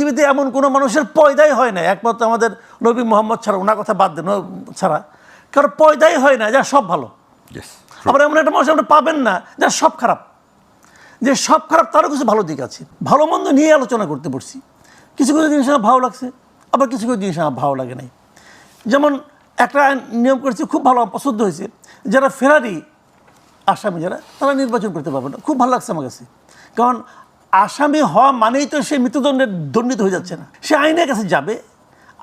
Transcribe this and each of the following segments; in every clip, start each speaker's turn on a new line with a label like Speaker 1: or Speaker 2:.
Speaker 1: পৃথিবীতে এমন কোনো মানুষের পয়দাই হয় না। একমাত্র আমাদের নবী মোহাম্মদ ছাড়া ওনার কথা বাদ দেন ছাড়া। কারণ পয়দাই হয় না যা সব ভালো. আবার এমন একটা মানুষ আপনি পাবেন না যা সব খারাপ। যে সব খারাপ তারও কিছু ভালো দিক আছে। ভালো মন্দ নিয়ে আলোচনা করতে পারছি কিছু কিছু জিনিস আমার ভালো লাগছে আবার কিছু কিছু জিনিস আমার ভালো লাগে নাই। যেমন একটা নিয়ম করেছে খুব ভালো পছন্দ হয়েছে। যারা ফেরারি আসামি যারা তারা নির্বাচন করতে পারবে না। খুব ভালো লাগছে আমার কাছে। কারণ আসামি হওয়া মানেই তো সে মৃত্যুদণ্ডের দণ্ডিত হয়ে যাচ্ছে না। সে আইনের কাছে যাবে,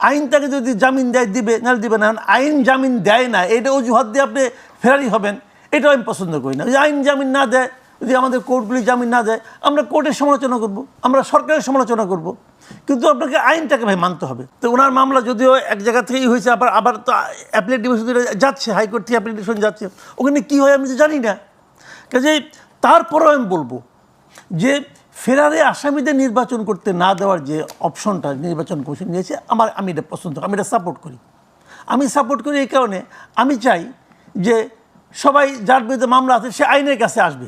Speaker 1: আইন তাকে যদি জামিন দেয়, দিবে নাহলে দিবে না আইন জামিন দেয় না, এটা অজুহাত দিয়ে আপনি ফেরারি হবেন, এটাও আমি পছন্দ করি না। যদি আইন জামিন না দেয়, যদি আমাদের কোর্টগুলি জামিন না দেয়, আমরা কোর্টের সমালোচনা করব, আমরা সরকারের সমালোচনা করব, কিন্তু আপনাকে আইনটাকে ভাই মানতে হবে। তো ওনার মামলা যদিও এক জায়গা থেকেই হয়েছে, আবার আবার তো অ্যাপ্লেট ডিভিশন যাচ্ছে, হাইকোর্ট থেকে অ্যাপ্লেট ডিভিশন যাচ্ছে, ওখানে কী হয় আমি তো জানি না। কাজেই তারপরেও আমি বলব যে ফেরারে আসামিদের নির্বাচন করতে না দেওয়ার যে অপশনটা নির্বাচন কমিশন নিয়েছে, আমার আমি এটা পছন্দ আমি এটা সাপোর্ট করি। আমি সাপোর্ট করি এই কারণে আমি চাই যে সবাই যার বিরুদ্ধে মামলা আছে, সে আইনের কাছে আসবে।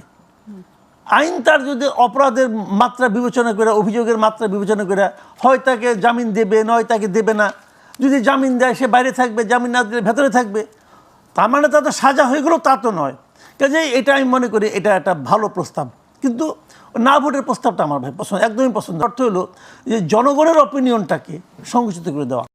Speaker 1: আইন তার যদি অপরাধের মাত্রা বিবেচনা করে, অভিযোগের মাত্রা বিবেচনা করে, হয় তাকে জামিন দেবে, নয় তাকে দেবে না। যদি জামিন দেয়, সে বাইরে থাকবে, জামিন না দিলে ভেতরে থাকবে। তার মানে তা তো সাজা হয়ে গেলেও তা তো নয়। কাজে এটা আমি মনে করি, এটা একটা ভালো প্রস্তাব। কিন্তু না ভোটের প্রস্তাবটা আমার ভাই পছন্দ, একদমই পছন্দ। অর্থ হলো যে জনগণের অপিনিয়নটাকে সংকুচিত করে দেওয়া।